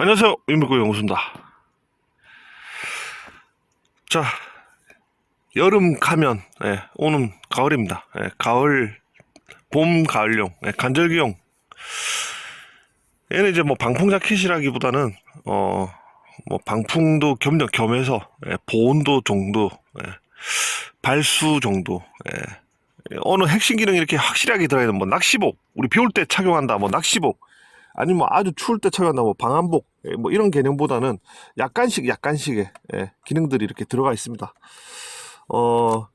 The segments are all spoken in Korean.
안녕하세요. 임백구 영수입니다. 자, 여름 가면, 예, 오는 가을입니다. 예, 가을, 봄, 가을용, 예, 간절기용. 얘는 이제 뭐 방풍 자켓이라기보다는, 어, 뭐 방풍도 겸, 겸해서, 예, 보온도 정도, 예, 발수 정도, 예, 예, 어느 핵심 기능이 이렇게 확실하게 들어있는 뭐 낚시복, 우리 비 올 때 착용한다, 뭐 낚시복, 아니면 아주 추울 때 착용한다, 뭐 방한복, 예, 뭐 이런 개념보다는 약간씩 약간씩의 예, 기능들이 이렇게 들어가 있습니다. 어,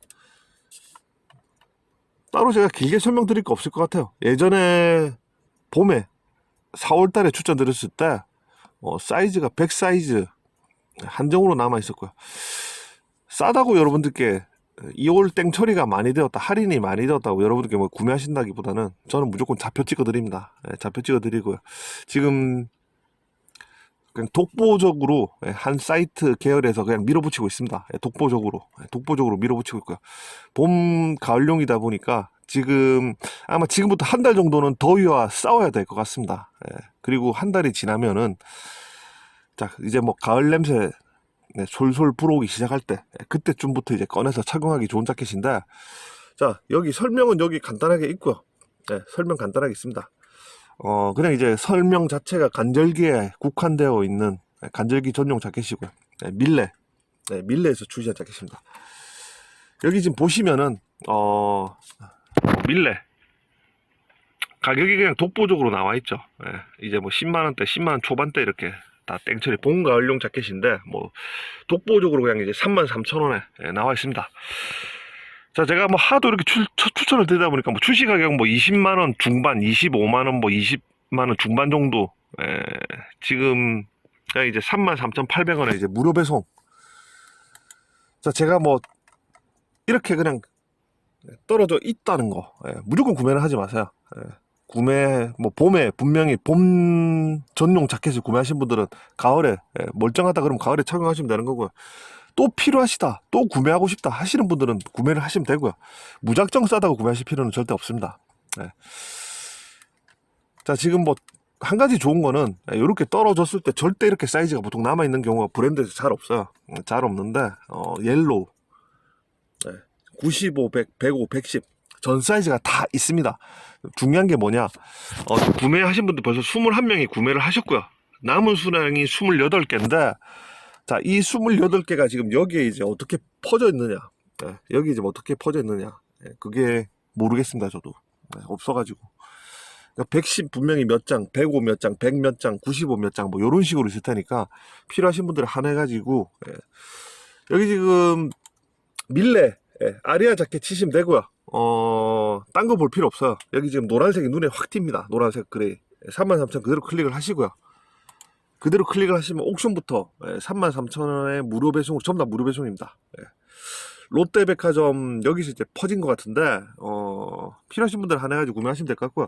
따로 제가 길게 설명드릴 거 없을 것 같아요. 예전에 봄에 4월 달에 추천드렸을 때 어, 사이즈가 100 사이즈 한정으로 남아 있었고요. 싸다고 여러분들께 2월 땡처리가 많이 되었다, 할인이 많이 되었다고 여러분들께 뭐 구매하신다기보다는 저는 무조건 좌표 찍어 드립니다. 예, 좌표 찍어 드리고요. 지금 그냥 독보적으로 예, 한 사이트 계열에서 그냥 밀어붙이고 있습니다. 예, 독보적으로 예, 독보적으로 밀어붙이고 있고요. 봄 가을용이다 보니까 지금 아마 지금부터 한 달 정도는 더위와 싸워야 될 것 같습니다. 예, 그리고 한 달이 지나면은 자 이제 뭐 가을 냄새 네, 솔솔 불어오기 시작할 때 예, 그때쯤부터 이제 꺼내서 착용하기 좋은 자켓인데 자 여기 설명은 여기 간단하게 있고요. 네, 설명 간단하게 있습니다. 어 그냥 이제 설명 자체가 간절기에 국한되어 있는 예, 간절기 전용 자켓이고요. 네, 밀레 네, 밀레에서 출시한 자켓입니다. 여기 지금 보시면은 어 밀레 가격이 그냥 독보적으로 나와 있죠. 예, 이제 뭐 10만 원대, 10만 원 초반대 이렇게 다 땡처리 봄 가을용 자켓인데 뭐 독보적으로 그냥 이제 3만 3천 원에 예, 나와 있습니다. 자, 제가 뭐 하도 이렇게 추, 천을 드리다 보니까 뭐 출시 가격 뭐 20만 원 중반, 25만 원, 뭐 20만 원 중반 정도. 예, 지금 이제 3만 3,800원에 이제 무료 배송. 자, 제가 뭐 이렇게 그냥 떨어져 있다는 거 예, 무조건 구매를 하지 마세요. 예, 구매 뭐 봄에 분명히 봄 전용 자켓을 구매하신 분들은 가을에 예, 멀쩡하다 그러면 가을에 착용하시면 되는 거고요. 또 필요하시다, 또 구매하고 싶다 하시는 분들은 구매를 하시면 되고요. 무작정 싸다고 구매하실 필요는 절대 없습니다. 예. 자, 지금 뭐 한 가지 좋은 거는 이렇게 떨어졌을 때 절대 이렇게 사이즈가 보통 남아 있는 경우가 브랜드에서 잘 없어요. 음, 잘 없는데 어, 옐로우 95, 100, 105, 110. 전 사이즈가 다 있습니다. 중요한 게 뭐냐. 어, 구매하신 분들 벌써 21명이 구매를 하셨고요. 남은 수량이 28개인데, 자, 이 28개가 지금 여기에 이제 어떻게 퍼져 있느냐. 예, 여기 이제 어떻게 퍼져 있느냐. 예, 그게 모르겠습니다, 저도. 예, 없어가지고. 그러니까 110 분명히 몇 장, 105 몇 장, 100 몇 장, 95 몇 장, 뭐, 요런 식으로 있을 테니까, 필요하신 분들 한해가지고, 예. 여기 지금, 밀레, 예, 아리아 자켓 치시면 되고요. 어, 딴 거 볼 필요 없어요. 여기 지금 노란색이 눈에 확 띕니다. 노란색 그레이. 33,000 그대로 클릭을 하시고요. 그대로 클릭을 하시면 옥션부터 33,000원에 무료 배송, 전부 다 무료 배송입니다. 예. 롯데백화점 여기서 이제 퍼진 것 같은데 어, 필요하신 분들 하나 가지고 구매하시면 될 것 같고요.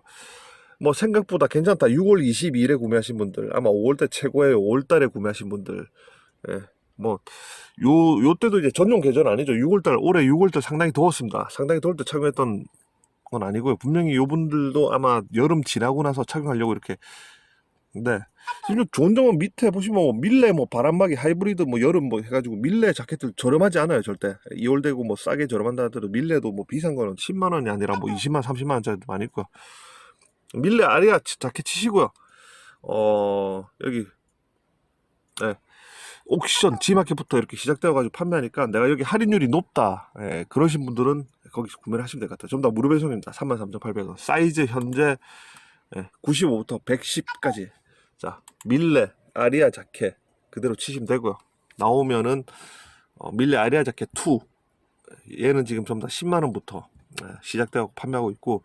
뭐 생각보다 괜찮다. 6월 22일에 구매하신 분들 아마 5월달 최고예요. 5월달에 구매하신 분들 예. 뭐, 요, 요 때도 이제 전용 계절 아니죠. 6월달, 올해 6월달 상당히 더웠습니다. 상당히 더울 때 착용했던 건 아니고요. 분명히 요 분들도 아마 여름 지나고 나서 착용하려고 이렇게. 근데, 지금 좋은 점은 밑에 보시면 뭐 밀레 뭐 바람막이 하이브리드 뭐 여름 뭐 해가지고 밀레 자켓들 저렴하지 않아요. 절대. 2월 되고 뭐 싸게 저렴한다 하더라도 밀레도 뭐 비싼 거는 10만원이 아니라 뭐 20만, 30만원짜리도 많이 있고요. 밀레 아리아 자켓 치시고요. 어, 여기, 네. 옥션 G마켓부터 이렇게 시작되어가지고 판매하니까 내가 여기 할인율이 높다. 예, 그러신 분들은 거기서 구매를 하시면 될 것 같아요. 다 무료 배송입니다. 33,800원. 사이즈 현재 예, 95부터 110까지. 자 밀레 아리아 자켓 그대로 치시면 되고요. 나오면은 어, 밀레 아리아 자켓 2 얘는 지금 전부 다 10만원부터 예, 시작되어 판매하고 있고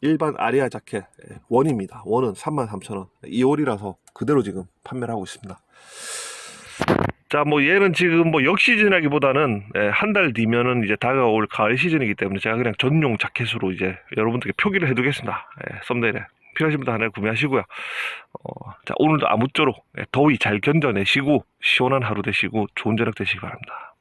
일반 아리아 자켓 예, 원입니다. 원은 33,000원. 2월이라서 그대로 지금 판매를 하고 있습니다 자, 뭐 얘는 지금 뭐 역시즌이라기보다는 예, 한달 뒤면은 이제 다가올 가을 시즌이기 때문에 제가 그냥 전용 자켓으로 이제 여러분들께 표기를 해두겠습니다. 예, 썸네일에 필요하신 분들 하나 구매하시고요. 어, 자, 오늘도 아무쪼록 예, 더위 잘 견뎌내시고 시원한 하루 되시고 좋은 저녁 되시기 바랍니다.